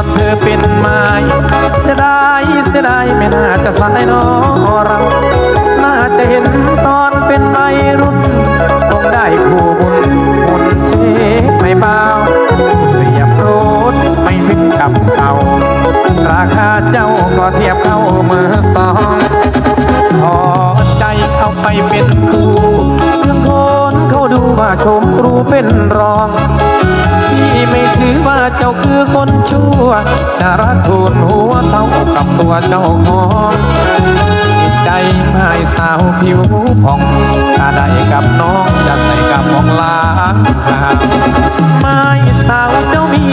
อนเธอเป็นไม้เสียดายเสียดายไม่น่าจะสายนอเราน่าจะเห็นตอนเป็นวัรุ่นคงได้คู่บุญบุญเชฟไม่เบาเรียบรดไม่ถึงกับเก่าราคาเจ้าก็เทียบเข้ามือสองขอใจเอาไปเป็นครูเพื่อนคนเขาดูว่าชมครูเป็นรอง พี่ไม่ถือว่าเจ้าคือคนชั่ว จะรักทูนหัวเท่ากับตัวเจ้าของจิตใจไม่สาวผิวผ่องถ้าได้กับน้องจะใส่กับมองลางหางไม่สาวเจ้ามี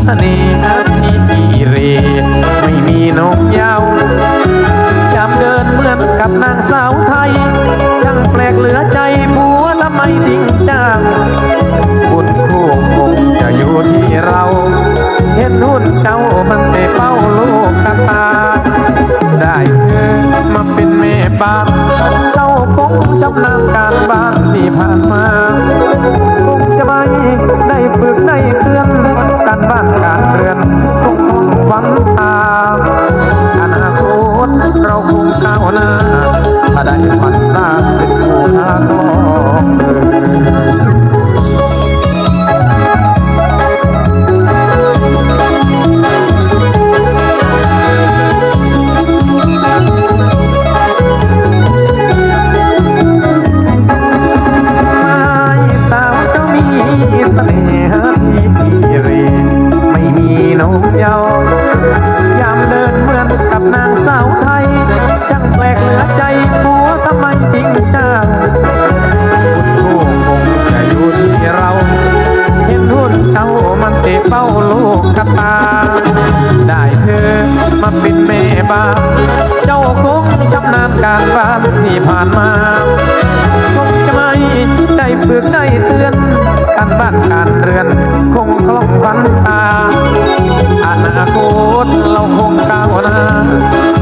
เสน่ห์ที่กีเรไม่มีนกเยาวจำเดินเหมือนกับนางสาวไทย ช่างแปลกเหลือใจบัวทำไมทิ้งจัง ฝ้าลูกกตา ได้เธอมาเป็นแม่บ้านเจ้าคงชำนาญการบ้านที่ผ่านมาคงจะไม่ได้ฝึกได้เตือนการบ้านการเรือนคงต้องหวังตาอนาคตเราคงก้าวหน้าถ้าได้ฝันตาเป็นคู่หานอง เสน่ห์ที่ที่เรไม่มีนกเยาวยามเดินเหมือนกับนางสาวไทยช่างแปลกเหลือใจบัวทำไมจริงจังคุณคู่คงจะอยู่ที่เรา เห็นหุ่นเจ้ามันเตะเป้าลูกกระตา ได้เธอมาเป็นแม่บ้านเจ้าคงชำนาญการบ้านที่ผ่านมา คงจะไม่ได้ฝึกได้เตือน การบ้านการเรือน คงคล่องพันตาอนาคตเราคงก้าวหน้า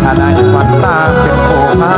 ถ้าได้ฝันตาเป็นโคพา